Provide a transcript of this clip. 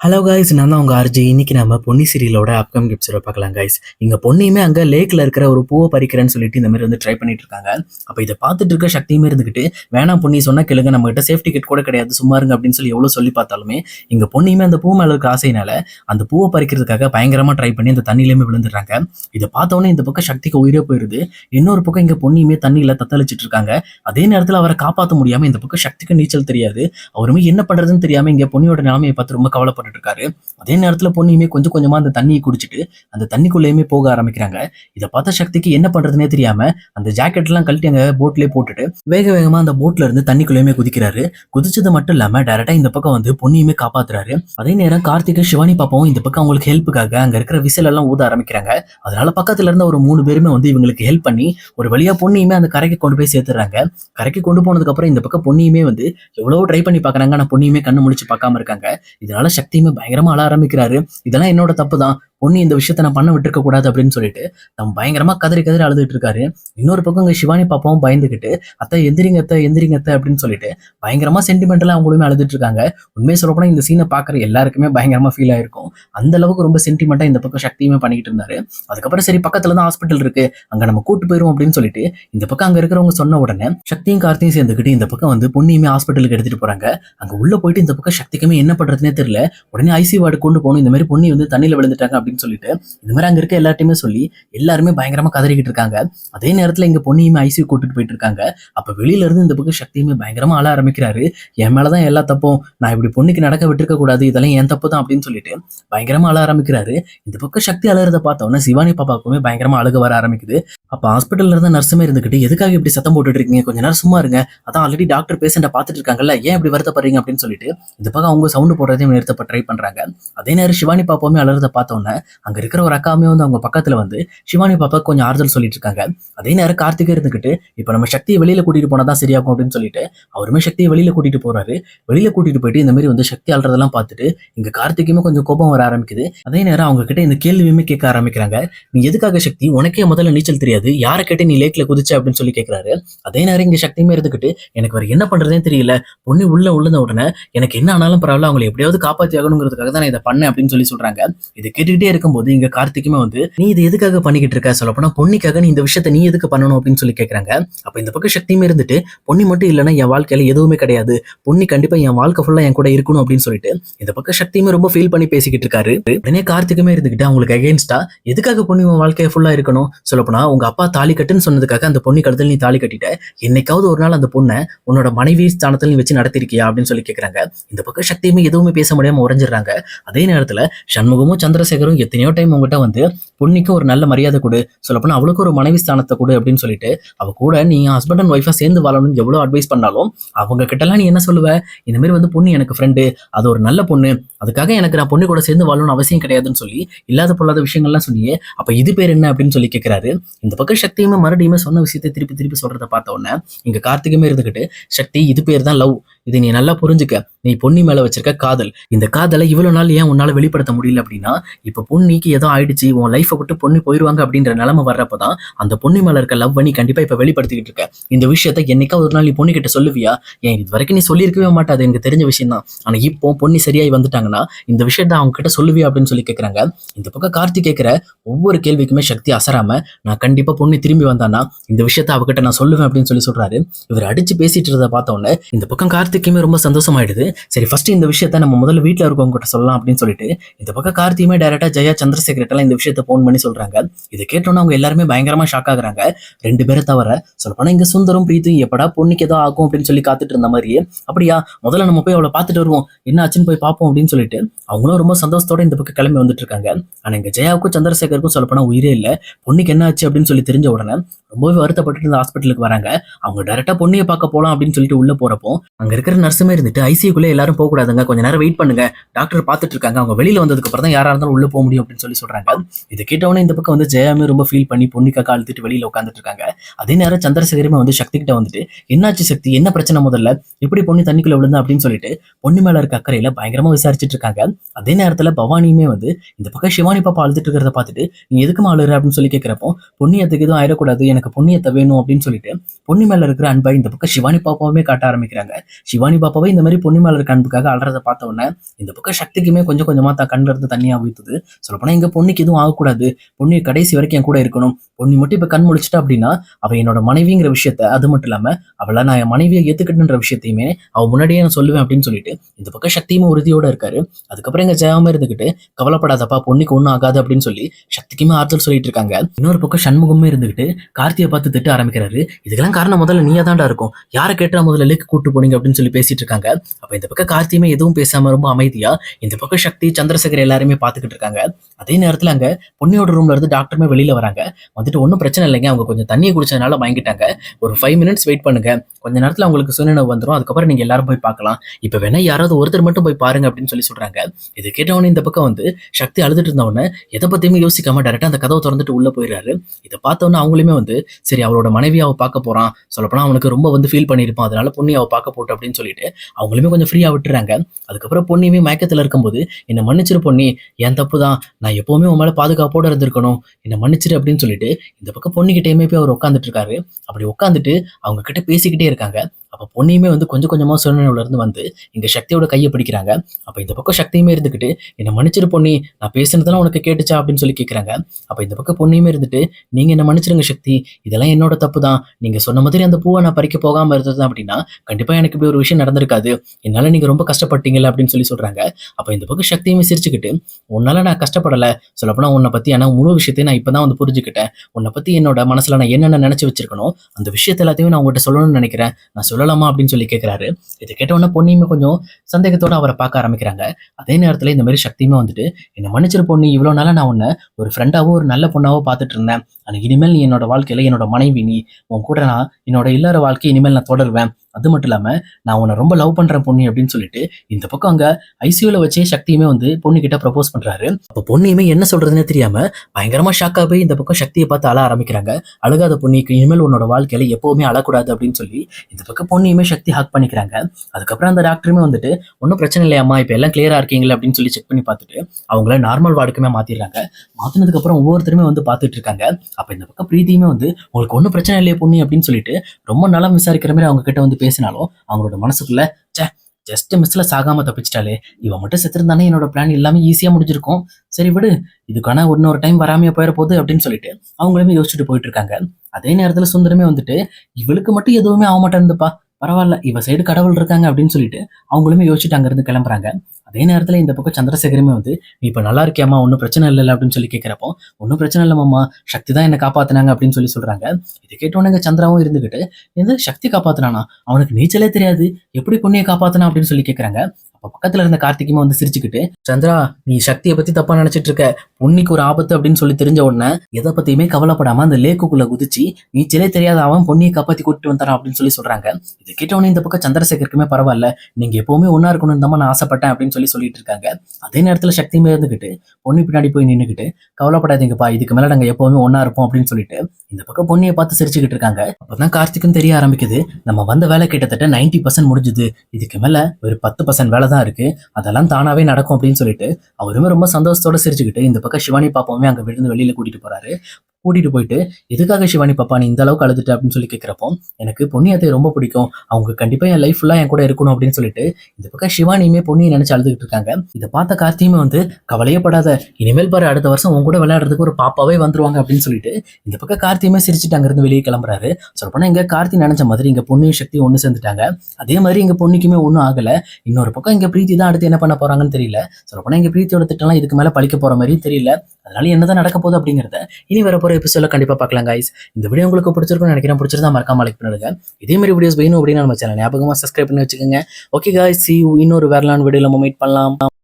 Hello guys நான் தான் உங்கள் ஆர்ஜி இன்னைக்கு நம்ம பொன்னி சீரியலோட அப்கம் கிப்ஸோட பார்க்கலாம் காய்ஸ் இங்கே பொன்னியுமே அங்கே லேக்கில் இருக்கிற ஒரு பூவை பறிக்கிறேன்னு சொல்லிட்டு இந்த மாதிரி வந்து ட்ரை பண்ணிட்டு இருக்காங்க. அப்போ இதை பார்த்துட்டு இருக்க சக்தியுமே இருந்துக்கிட்டு வேணாம் பொன்னி சொன்னா கேளுங்க நம்ம கிட்ட சேஃப்டி கிட் கூட கிடையாது சும்மா இருங்க அப்படின்னு சொல்லி எவ்வளோ சொல்லி பார்த்தாலுமே இங்கே பொன்னியுமே அந்த பூ மேலே இருக்க ஆசையினால அந்த பூவை பறிக்கிறதுக்காக பயங்கரமாக ட்ரை பண்ணி அந்த தண்ணியிலேயுமே விழுந்துடுறாங்க. இதை பார்த்தோன்னே இந்த பக்கம் சக்திக்கு உயிரே போயிருது. இன்னொரு பக்கம் இங்கே பொன்னியுமே தண்ணியில் தத்தளிச்சிட்டு இருக்காங்க. அதே நேரத்தில் அவரை காப்பாற்ற முடியாமல் இந்த பக்கம் சக்திக்கு நீச்சல் தெரியாது. அவருமே என்ன பண்ணுறதுன்னு தெரியாமல் இங்கே பொண்ணியோட நிலைமையை பார்த்து ரொம்ப கவலைப்பட்டு இருக்காரு அதே நேரத்தில் பொண்ணையுமே கொஞ்சம் கொஞ்சமாக அந்த தண்ணியை குடிச்சிட்டு அந்த தண்ணிக்குள்ளேயுமே போக ஆரம்பிக்கிறாங்க. இதை பார்த்த சக்திக்கு என்ன பண்றதுனே தெரியாம அந்த ஜாக்கெட்லாம் கழட்டி அங்கே போட்லேயே போட்டுட்டு வேக வேகமாக அந்த போட்ல இருந்து தண்ணிக்குள்ளேயுமே குதிக்கிறாரு. குதிச்சது மட்டும் இல்லாம டைரக்டா இந்த பக்கம் வந்து பொண்ணையுமே காப்பாத்துறாரு. அதே நேரம் கார்த்திகை சிவானி பாப்பாவும் இந்த பக்கம் அவங்களுக்கு ஹெல்ப்புக்காக அங்கே இருக்கிற விசில் எல்லாம் ஊத ஆரம்பிக்கிறாங்க. அதனால பக்கத்துல இருந்த ஒரு மூணு பேருமே வந்து இவங்களுக்கு ஹெல்ப் பண்ணி ஒரு வழியா பொண்ணையுமே அந்த கரைக்கு கொண்டு போய் சேர்த்துறாங்க. கரைக்கு கொண்டு போனதுக்கு அப்புறம் இந்த பக்கம் பொண்ணையுமே வந்து எவ்வளவோ ட்ரை பண்ணி பாக்குறாங்க. ஆனா பொண்ணையுமே கண்ணு முடிச்சு பார்க்காம இருக்காங்க. இதனால சக்தி எல்லாத்தையுமே பயங்கரமா அழ ஆரம்பிக்கிறாரு. இதெல்லாம் என்னோட தப்பு தான் பொன்னி இந்த விஷயத்த நான் பண்ண விட்டுருக்க கூடாது அப்படின்னு சொல்லிட்டு நம்ம பயங்கரமா கதறி கதறி அழுதுட்டு இருக்காரு. இன்னொரு பக்கம் இங்க சிவானி பாப்பாவும் பயந்துகிட்டு அத்தை எந்திரிங்க அத்தை எந்திரிங்க அத்தை அப்படின்னு சொல்லிட்டு பயங்கரமா சென்டிமெண்டலா அவங்களுமே அழுதுட்டு இருக்காங்க. உண்மையை சொல்லப்போனா இந்த சீனை பாக்குற எல்லாருக்குமே பயங்கரமா ஃபீல் ஆயிருக்கும். அந்த அளவுக்கு ரொம்ப சென்டிமெண்டா இந்த பக்கம் சக்தியுமே பண்ணிக்கிட்டு இருந்தாரு. அதுக்கப்புறம் சரி பக்கத்துல தான் ஹாஸ்பிட்டல் இருக்கு. அங்க நம்ம கூட்டு போயிருவோம் அப்படின்னு சொல்லிட்டு இந்த பக்கம் அங்க இருக்கிறவங்க சொன்ன உடனே சக்தியும் கார்த்தியும் சேர்ந்துக்கிட்டு இந்த பக்கம் வந்து பொன்னியுமே ஹாஸ்பிட்டலுக்கு எடுத்துட்டு போறாங்க. அங்க உள்ள போயிட்டு இந்த பக்கம் சக்திக்குமே என்ன பண்றதுனே தெரியல. உடனே ஐசி வார்டு கொண்டு போகணும். இந்த மாதிரி பொன்னி வந்து தண்ணியில விழுந்துட்டாங்க அப்படின்னு சொல்லிட்டு இந்த மாதிரி அங்க இருக்க எல்லாத்தையுமே சொல்லி எல்லாருமே பயங்கரமா கதறிக்கிட்டு இருக்காங்க. அதே நேரத்துல இங்க பொண்ணையுமே ஐசியூ கூட்டிட்டு போயிட்டு இருக்காங்க. அப்ப வெளியில இருந்து இந்த பக்கம் சக்தியுமே பயங்கரமா அழ ஆரம்பிக்கிறாரு. என் மேலதான் எல்லா தப்பும். நான் இப்படி பொண்ணுக்கு நடக்க விட்டுருக்க கூடாது. இதெல்லாம் என் தப்பு தான் அப்படின்னு சொல்லிட்டு பயங்கரமா அழ ஆரம்பிக்கிறாரு. இந்த பக்கம் சக்தி அழறத பார்த்தோன்னே சிவானி பாப்பாவுக்குமே பயங்கரமா அழுக வர ஆரம்பிக்குது. அப்ப ஹாஸ்பிட்டல்ல இருந்த நர்ஸுமே இருந்துகிட்டு எதுக்காக இப்படி சத்தம் போட்டுட்டு இருக்கீங்க? கொஞ்ச நேரம் சும்மா இருங்க. அதான் ஆல்ரெடி டாக்டர் பேஷண்ட்டை பார்த்துட்டு இருக்காங்கல்ல. ஏன் இப்படி வருத்தப்படுறீங்க? அப்படின்னு சொல்லிட்டு இந்த பக்கம் அவங்க சவுண்டு போடுறதையும் நிறுத்தப்ப ட்ரை பண்றாங்க. அதே நேரம் சிவானி பாப்பாவுமே அலறத பார்த்தோன்னே அங்க இருக்கிற ஒரு அக்காவுமே வந்து அவங்க பக்கத்துல வந்து சிவானி பாப்பா கொஞ்சம் ஆறுதல் சொல்லிட்டு இருக்காங்க. அதே நேரம் கார்த்திகே இருந்துகிட்டு இப்போ நம்ம சக்தியை வெளியில கூட்டிட்டு போனால் தான் சரியாகும் அப்படின்னு சொல்லிட்டு அவருமே சக்தியை வெளியில கூட்டிட்டு போறாரு. வெளியில கூட்டிட்டு போயிட்டு இந்த மாதிரி வந்து சக்தி ஆள்றதெல்லாம் பார்த்துட்டு இங்க கார்த்திக்குமே கொஞ்சம் கோபம் வர ஆரம்பிக்குது. அதே நேரம் அவங்க கிட்ட இந்த கேள்வியுமே கேட்க ஆரம்பிக்கிறாங்க. நீ எதுக்காக சக்தி? உனக்கே முதல்ல நீச்சல் தெரியாது. யாரை கேட்டு நீ லேக்ல குதிச்ச அப்படின்னு சொல்லி கேட்குறாரு அதே நேரம் இங்க சக்தியுமே இருந்துகிட்டு எனக்கு வேறு என்ன பண்றதே தெரியல. பொண்ணு உள்ள உழுந்த உடனே எனக்கு என்ன ஆனாலும் பரவாயில்ல அவங்களை எப்படியாவது காப்பாற்றி ஆகணுங்கிறதுக்காக தான் நான் இதை பண்ணேன் அப்படின்னு சொல்லி சொல்றாங்க. இதை கேட்டுக்கிட்டே இருக்கும்போது இங்க கார்த்திக்குமே வந்து நீ இது எதுக்காக பண்ணிக்கிட்டு இருக்க? சொல்ல போனா பொண்ணிக்காக நீ இந்த விஷயத்த நீ எதுக்கு பண்ணணும்? அப்படின்னு சொல்லி கேட்கறாங்க அப்ப இந்த பக்கம் சக்தியுமே இருந்துட்டு பொண்ணி மட்டும் இல்லைன்னா என் வாழ்க்கையில எதுவுமே கிடையாது. பொண்ணி கண்டிப்பா என் வாழ்க்கை ஃபுல்லா என் கூட இருக்கணும் அப்படின்னு சொல்லிட்டு இந்த பக்கம் சக்தியுமே ரொம்ப ஃபீல் பண்ணி பேசிக்கிட்டு இருக்காரு. உடனே கார்த்திக்குமே இருந்துகிட்டு அவங்களுக்கு அகேன்ஸ்டா எதுக்காக பொண்ணு உன் வாழ்க்கையை ஃபுல்லா இருக்கணும்? சொல்ல போனா உங்க அப்பா தாலி கட்டுன்னு சொன்னதுக்காக அந்த பொண்ணு கழுத்தில் நீ தாலி கட்டிட்ட. என்னைக்காவது ஒரு நாள் அந்த பொண்ணை உன்னோட மனைவி ஸ்தானத்தில் நீ வச்சு நடத்திருக்கியா? அப்படின்னு சொல்லி கேட்கறாங்க இந்த பக்கம் சக்தியுமே எதுவுமே பேச முடியாம உறைஞ்சிடுறாங்க. அதே நேரத்துல சண்முகமும் சந்திரசேகரும் எத்தனையோ டைம் உங்ககிட்ட வந்து பொண்ணுக்கு ஒரு நல்ல மரியாதை கொடு. சொல்லப்போனா அவளுக்கு ஒரு மனைவி ஸ்தானத்தை கொடு அப்படின்னு சொல்லிட்டு அவ கூட நீ ஹஸ்பண்ட் அண்ட் ஒய்ஃபா சேர்ந்து வாழணும்னு எவ்வளவு அட்வைஸ் பண்ணாலும் அவங்க கிட்டலாம் நீ என்ன சொல்லுவ? இந்த மாதிரி வந்து பொண்ணு எனக்கு ஃப்ரெண்டு அது ஒரு நல்ல பொண்ணு. அதுக்காக எனக்கு நான் பொண்ணு கூட சேர்ந்து வாழணும்னு அவசியம் கிடையாதுன்னு சொல்லி இல்லாத பொல்லாத விஷயங்கள்லாம் சொல்லியே அப்ப இது பேர் என்ன அப்படின்னு சொல்லி கேட்கிறாரு இந்த பக்கம் சக்தியுமே மறுபடியுமே சொன்ன விஷயத்தை திருப்பி திருப்பி சொல்றத பார்த்த உடனே இங்க கார்த்திகமே இருந்துக்கிட்டு சக்தி இது பேர் தான் லவ். இது நீ நல்லா புரிஞ்சுக்க. நீ பொண்ணு மேல வச்சிருக்க காதல். இந்த காதலை இவ்வளவு நாள் ஏன் உன்னால வெளிப்படுத்த முடியல அப்படின்னா இப்ப பொன்னிக்கு ஏதோ ஆயிடுச்சு உன் லைஃப்பை விட்டு பொண்ணு போயிடுவாங்க அப்படின்ற நிலைமை வர்றப்பதான் அந்த பொண்ணு மேல இருக்க லவ் பண்ணி கண்டிப்பாக இப்போ வெளிப்படுத்திக்கிட்டு இருக்க. இந்த விஷயத்த என்னைக்கா ஒரு நாள் நீ பொண்ணு கிட்ட சொல்லுவியா? ஏன் இது வரைக்கும் நீ சொல்லியிருக்கவே மாட்டாது எனக்கு தெரிஞ்ச விஷயம் தான். ஆனா இப்போ பொண்ணு சரியாகி வந்துட்டாங்கன்னா இந்த விஷயத்த அவங்க கிட்ட சொல்லுவியா அப்படின்னு சொல்லி கேட்குறாங்க இந்த பக்கம் கார்த்தி கேட்குற ஒவ்வொரு கேள்விக்குமே சக்தி அசராம நான் கண்டிப்பாக பொண்ணு திரும்பி வந்தானா இந்த விஷயத்த அவகிட்ட நான் சொல்லுவேன் அப்படின்னு சொல்லி சொல்றாரு. இவர் அடிச்சு பேசிட்டு இருந்ததை பார்த்தோன்னே இந்த பக்கம் கார்த்திக்குமே ரொம்ப சந்தோஷமாயிடுது. சரி ஃபர்ஸ்ட் இந்த விஷயத்த நம்ம முதல்ல வீட்டில் இருக்கவங்க கிட்ட சொல்லலாம் அப்படின்னு சொல்லிட்டு இந்த பக்கம் கார்த்தியுமே டேரெக்டாக ஜெயா சந்திரசேகர் எல்லாம் இந்த விஷயத்த ஃபோன் பண்ணி சொல்றாங்க. இதை கேட்டோன்னே அவங்க எல்லாருமே பயங்கரமா ஷாக் ஆகுறாங்க. ரெண்டு பேரை தவிர சொல்லப்போனா இங்க சுந்தரம் பிரீத்தும் எப்படா பொண்ணுக்கு ஏதோ ஆகும் அப்படின்னு சொல்லி காத்துட்டு இருந்த மாதிரியே அப்படியா முதல்ல நம்ம போய் அவளை பார்த்துட்டு வருவோம். என்ன ஆச்சுன்னு போய் பார்ப்போம் அப்படின்னு சொல்லிட்டு அவங்களும் ரொம்ப சந்தோஷத்தோட இந்த பக்கம் கிளம்பி வந்துட்டு இருக்காங்க. ஆனா இங்க ஜெயாவுக்கும் சந்திரசேகருக்கும் சொல்லப்போனா உயிரே இல்ல. பொண்ணுக்கு என்ன ஆச்சு அப்படின்னு சொல்லி தெரிஞ்ச உடனே ரொம்பவே வருத்தப்பட்டு இந்த ஹாஸ்பிட்டலுக்கு வராங்க. அவங்க டேரக்டா பொண்ணியை பார்க்க போலாம் அப்படின்னு சொல்லிட்டு உள்ள போறப்போ அங்க இருக்கிற நர்ஸுமே இருந்துட்டு ஐசியூக்குள்ள எல்லாரும் போக கூடாதுங்க கொஞ்ச நேரம் வெயிட் பண்ணுங்க. டாக்டர் பார்த்துட்டு இருக்காங்க. அவங்க வெளியில வந்ததுக்கு அப்புறம் தான் யாரா இருந்தாலும் உள்ள போக முடியும் அப்படின்னு சொல்லி சொல்றாங்க. இதை கேட்டவொடனே இந்த பக்கம் வந்து ஜெயாமே ரொம்ப ஃபீல் பண்ணி பொண்ணுக்காக அழுத்திட்டு வெளியில உட்காந்துட்டு இருக்காங்க. அதே நேரம் சந்திரசேகரமே வந்து சக்தி கிட்ட வந்துட்டு என்னாச்சு சக்தி? என்ன பிரச்சனை முதல்ல? எப்படி பொண்ணு தண்ணிக்குள்ள விழுந்தா? அப்படின்னு சொல்லிட்டு பொண்ணு மேல இருக்க அக்கறையில பயங்கரமா விசாரிச்சுட்டு இருக்காங்க. அதே நேரத்துல பவானியுமே வந்து இந்த பக்கம் சிவானி பாப்பா அழுதுட்டு இருக்கிறத பார்த்துட்டு நீ எதுக்குமா அழுற? அப்படின்னு சொல்லி கேட்கிறப்போ புண்ணியத்துக்கு எதுவும் ஆயிடக்கூடாது. எனக்கு பொன்னியத்தை வேணும். அப்படின்னு சொல்லிட்டு பொன்னி மேல இருக்கிற அன்பை இந்த பக்கம் சிவானி பாப்பாவுமே காட்ட ஆரம்பிக்கிறாங்க. சிவானி பாப்பாவே இந்த மாதிரி பொண்ணு மேல இருக்க அன்புக்காக அழுறத பார்த்த உடனே இந்த பக்கம் சக்திக்குமே கொஞ்சம் கொஞ்சமா தான் கண்ணுல இருந்து தண்ணியா ஊத்துது சொல்லப்போனால் எங்கள் பொண்ணுக்கு எதுவும் ஆகக்கூடாது. பொண்ணு கடைசி வரைக்கும் என் கூட இருக்கணும். உன்னை மட்டும் இப்ப கண் முடிச்சிட்டா அப்படின்னா அவ என்னோட மனைவிங்கிற விஷயத்த அது மட்டும் இல்லாம அவளை நான் என் மனைவியை ஏத்துக்கிட்டுன்ற விஷயத்தையுமே அவள் முன்னாடியே நான் சொல்லுவேன் அப்படின்னு சொல்லிட்டு இந்த பக்கம் சக்தியுமே உறுதியோட இருக்காரு. அதுக்கப்புறம் எங்க ஜெயாம இருந்துகிட்டு கவலைப்படாதப்பா பொண்ணுக்கு ஒன்றும் ஆகாது அப்படின்னு சொல்லி சக்திக்குமே ஆறுதல் சொல்லிட்டு இருக்காங்க. இன்னொரு பக்கம் சண்முகமே இருந்துகிட்டு கார்த்தியை பார்த்து திட்ட ஆரம்பிக்கிறாரு. இதுக்கெல்லாம் காரணம் முதல்ல நீயா தாண்டா இருக்கும். யாரை கேட்டா முதல்ல லேக்கு கூட்டு போனீங்க? அப்படின்னு சொல்லி பேசிட்டு இருக்காங்க. அப்ப இந்த பக்கம் கார்த்தியுமே எதுவும் பேசாம ரொம்ப அமைதியா இந்த பக்கம் சக்தி சந்திரசேகர் எல்லாருமே பார்த்துக்கிட்டு இருக்காங்க. அதே நேரத்துல அங்க பொன்னியோட ரூம்ல இருந்து டாக்டருமே வெளியில வராங்க. பார்த்துட்டு ஒன்றும் பிரச்சனை இல்லைங்க. அவங்க கொஞ்சம் தண்ணியை குடிச்சதுனால வாங்கிட்டாங்க ஒரு ஃபைவ் மினிட்ஸ் வெயிட் பண்ணுங்க. கொஞ்ச நேரத்தில் அவங்களுக்கு சுயநினைவு வந்துடும் அதுக்கப்புறம் நீங்கள் எல்லாரும் போய் பார்க்கலாம். இப்போ வேணா யாராவது ஒருத்தர் மட்டும் போய் பாருங்க அப்படின்னு சொல்லி சொல்றாங்க. இது கேட்டவொடனே இந்த பக்கம் வந்து சக்தி அழுதுட்டு இருந்தவொடனே எதை பற்றியுமே யோசிக்காம டேரெக்டாக அந்த கதவை திறந்துட்டு உள்ளே போயிடுறாரு. இதை பார்த்தோன்னே அவங்களுமே வந்து சரி அவளோட மனைவி அவள் பார்க்க போகிறான் சொல்லப்போனா அவனுக்கு ரொம்ப வந்து ஃபீல் பண்ணியிருப்பான். அதனால பொண்ணி அவள் பார்க்க போட்டு அப்படின்னு சொல்லிட்டு அவங்களுமே கொஞ்சம் ஃப்ரீயாக விட்டுறாங்க. அதுக்கப்புறம் பொண்ணியுமே மயக்கத்தில் இருக்கும்போது என்னை மன்னிச்சிரு பொண்ணி என் தப்பு தான் நான் எப்போவுமே உன் மேலே பாதுகாப்போடு இருந்திருக்கணும். என்னை மன்னிச்சிரு அப்படின்னு சொல்லிட்டு இந்த பக்கம் பொண்ணுகிட்டயுமே போய் அவர் உட்காந்துட்டு இருக்காரு. அப்படி உட்காந்துட்டு அவங்க கிட்ட பேசிக்கிட்டே இருக்காங்க. அப்போ பொண்ணையுமே வந்து கொஞ்சம் கொஞ்சமாக சூழ்நிலையில இருந்து வந்து இங்கே சக்தியோட கையை பிடிக்கிறாங்க. அப்போ இந்த பக்கம் சக்தியுமே இருந்துக்கிட்டு என்னை மன்னிச்சிரு பொண்ணி நான் பேசுனதெல்லாம் உனக்கு கேட்டுச்சா? அப்படின்னு சொல்லி கேட்குறாங்க அப்போ இந்த பக்கம் பொண்ணையுமே இருந்துட்டு நீங்கள் என்ன மன்னிச்சிருங்க சக்தி இதெல்லாம் என்னோட தப்பு தான். நீங்கள் சொன்ன மாதிரி அந்த பூவை நான் பறிக்க போகாமல் இருந்தது அப்படின்னா கண்டிப்பாக எனக்கு இப்படி ஒரு விஷயம் நடந்திருக்காது. என்னால் நீங்கள் ரொம்ப கஷ்டப்பட்டீங்கல்ல? அப்படின்னு சொல்லி சொல்கிறாங்க அப்போ இந்த பக்கம் சக்தியுமே சிரிச்சுக்கிட்டு உன்னால நான் கஷ்டப்படலை. சொல்லப்போனால் உன்னை பற்றி ஆனால் முழு விஷயத்தையும் நான் இப்போ தான் வந்து புரிஞ்சுக்கிட்டேன். உன்னை பற்றி என்னோட மனசில் நான் என்னென்ன நினச்சி வச்சிருக்கணும் அந்த விஷயத்த எல்லாத்தையும் நான் உங்கள்கிட்ட சொல்லணும்னு நினைக்கிறேன். நான் சொல்லலாமா அப்படின்னு சொல்லி கேட்குறாரு இதை கேட்ட உடனே கொஞ்சம் சந்தேகத்தோட அவரை பார்க்க ஆரம்பிக்கிறாங்க. அதே நேரத்தில் இந்த மாதிரி சக்தியுமே வந்துட்டு என்னை மன்னிச்சிரு பொண்ணு இவ்வளோ நாளாக நான் உன்னை ஒரு ஃப்ரெண்டாவோ ஒரு நல்ல பொண்ணாவோ பார்த்துட்டு இருந்தேன். ஆனால் இனிமேல் நீ என்னோட வாழ்க்கையில என்னோட மனைவி நீ உன் கூட நான் என்னோட இல்லாத வாழ்க்கையை இனிமேல் நான் தொடருவேன். அது மட்டும் இல்லாம நான் உன்னை ரொம்ப லவ் பண்றேன் பொண்ணு அப்படின்னு சொல்லிட்டு இந்த பக்கம் அங்க ஐசியூல வச்சே சக்தியுமே வந்து பொண்ணு கிட்ட ப்ரப்போஸ் பண்றாரு. அப்போ பொண்ணையுமே என்ன சொல்கிறதுனே தெரியாம பயங்கரமா ஷாக்கா போய் இந்த பக்கம் சக்தியை பார்த்து அழ ஆரம்பிக்கிறாங்க. அழுகாத பொண்ணுக்கு இனிமேல் உன்னோட வாழ்க்கையில எப்பவுமே அழக்கூடாது அப்படின்னு சொல்லி இந்த பக்கம் பொண்ணையுமே சக்தி ஹாக் பண்ணிக்கிறாங்க. அதுக்கப்புறம் அந்த டாக்டருமே வந்துட்டு ஒன்றும் பிரச்சனை இல்லையாம்மா இப்போ எல்லாம் கிளியரா இருக்கீங்களா? அப்படின்னு சொல்லி செக் பண்ணி பார்த்துட்டு அவங்கள நார்மல் வார்டுக்குமே மாத்திடுறாங்க. மாத்தினதுக்கு அப்புறம் ஒவ்வொருத்தருமே வந்து பார்த்துட்டு இருக்காங்க. அப்போ இந்த பக்கம் பிரீத்தியுமே வந்து உங்களுக்கு ஒன்றும் பிரச்சனை இல்லையே பொண்ணு அப்படின்னு சொல்லிட்டு ரொம்ப நலம் விசாரிக்கிற மாதிரி அவங்க கிட்ட வந்து பேசினாலும் அவங்களோட மனசுக்குள்ள ச்சே ஜஸ்ட் மிஸ்ல சாகாம தப்பிச்சிட்டாலே இவன் மட்டும் செத்துருந்தானே என்னோட பிளான் எல்லாமே ஈஸியாக முடிஞ்சிருக்கும். சரி விடு இதுக்கான இன்னொரு டைம் வராமையே போயிட போகுது அப்படின்னு சொல்லிட்டு அவங்களுமே யோசிச்சுட்டு போயிட்டு இருக்காங்க. அதே நேரத்தில் சுந்தரமே வந்துட்டு இவளுக்கு மட்டும் எதுவுமே ஆக மாட்டேன்னுப்பா பரவாயில்ல இவ சைடு கடவுள் இருக்காங்க அப்படின்னு சொல்லிட்டு அவங்களுமே யோசிச்சுட்டு அங்கேருந்து கிளம்புறாங்க. அதே நேரத்தில் இந்த பக்கம் சந்திரசேகரமே வந்து நீ இப்போ நல்லா இருக்கியாமா ஒன்றும் பிரச்சனை இல்லை அப்படின்னு சொல்லி கேட்குறப்போ ஒன்றும் பிரச்சனை இல்லைம்மா சக்தி தான் என்னை காப்பாத்துனாங்க அப்படின்னு சொல்லி சொல்றாங்க. இதை கேட்டோன்னே சந்திராவும் இருந்துக்கிட்டு எந்த சக்தி காப்பாத்துனானா? அவனுக்கு நீச்சலே தெரியாது. எப்படி பொண்ணியை காப்பாற்றினா அப்படின்னு சொல்லி கேட்கறாங்க அப்போ பக்கத்தில் இருந்த கார்த்திக்குமே வந்து சிரிச்சுக்கிட்டு சந்திரா நீ சக்தியை பற்றி தப்பாக நினச்சிட்டு இருக்க. பொன்னிக்கு ஒரு ஆபத்து அப்படின்னு சொல்லி தெரிஞ்ச உடனே எதை பற்றியுமே கவலைப்படாமல் அந்த லேக்குக்குள்ளே குதிச்சு நீச்சலே தெரியாத அவன் பொன்னியை காப்பாற்றி கூட்டிட்டு வந்தாரான் அப்படின்னு சொல்லி சொல்கிறாங்க இதை கேட்டவொடனே இந்த பக்கம் சந்திரசேகருக்குமே பரவாயில்ல. நீங்கள் எப்போவுமே ஒன்றா இருக்கணும் தான் நான் ஆசைப்பட்டேன் அப்படின்னு சொல்லி சொல்லிட்டு இருக்காங்க. அதே நேரத்தில் சக்தியுமே இருந்துக்கிட்டு பொண்ணு பின்னாடி போய் நின்றுக்கிட்டு கவலைப்படாதீங்கப்பா இதுக்கு மேலே நாங்கள் எப்போவுமே ஒன்றா இருப்போம் அப்படின்னு சொல்லிட்டு இந்த பக்கம் பொண்ணியை பார்த்து சிரிச்சுக்கிட்டு இருக்காங்க. அப்போ தான் கார்த்திக்கும் தெரிய ஆரம்பிக்குது. நம்ம வந்த வேலை கிட்டத்தட்ட 90% பர்சன்ட் முடிஞ்சுது. இதுக்கு மேலே ஒரு பத்து பர்சன்ட் வேலை தான் இருக்கு. அதெல்லாம் தானாவே நடக்கும் அப்படின்னு சொல்லிட்டு அவருமே ரொம்ப சந்தோஷத்தோட சிரிச்சுக்கிட்டு இந்த பக்கம் சிவானி பாப்பாவுமே அங்க விழுந்து வெளியில கூட்டிட்டு போறாரு. கூட்டிட்டு போயிட்டு எதுக்காக சிவானி பாப்பா நீ இந்த அளவுக்கு அழுதுட்ட? அப்படின்னு சொல்லி கேட்குறப்போ எனக்கு பொன்னியத்தை ரொம்ப பிடிக்கும். அவங்க கண்டிப்பா என் லைஃப் ஃபுல்லாக என் கூட இருக்கணும். அப்படின்னு சொல்லிட்டு இந்த பக்கம் சிவானியுமே பொன்னியை நினைச்சு அழுதுகிட்டு இருக்காங்க. இதை பார்த்த கார்த்தியுமே வந்து கவலையப்படாத இனிமேல் பாரு அடுத்த வருஷம் உங்க கூட விளையாடுறதுக்கு ஒரு பாப்பாவே வந்துருவாங்க. அப்படின்னு சொல்லிட்டு இந்த பக்கம் கார்த்தியுமே சிரிச்சுட்டு அங்கிருந்து வெளியே கிளம்புறாரு. சொல்லப்போனா இங்க கார்த்தி நினைச்ச மாதிரி இங்க பொண்ணையும் சக்தி ஒன்று சேர்ந்துட்டாங்க. அதே மாதிரி இங்க பொண்ணுக்குமே ஒன்றும் ஆகல. இன்னொரு பக்கம் இங்க பிரீத்தி தான் அடுத்து என்ன பண்ண போறாங்கன்னு தெரியல. சொல்லப்போனா இங்க பிரீத்தியோட திட்டம்லாம் இதுக்கு மேல பழிக்க போற மாதிரி தெரியல. அதனால என்னதான் நடக்க போகுது அப்படிங்கறத இனி வரப்போற எபிசோட கண்டிப்பா பார்க்கலாம் கைஸ் இந்த வீடியோ உங்களுக்கு பிடிச்சிருக்கும்னு நினைக்கிறேன். பிடிச்சிருந்தா மறக்காம லைக் பண்ணுங்க இதே மாதிரி வீடியோஸ் வேணும் அப்படின்னு நம்ம சேனல் ஞாபகமா சப்ஸ்கிரைப் பண்ணி வச்சுக்கோங்க. Okay guys. சி இன்னொரு வேறலான வீடியோல நம்ம மீட் பண்ணலாம்.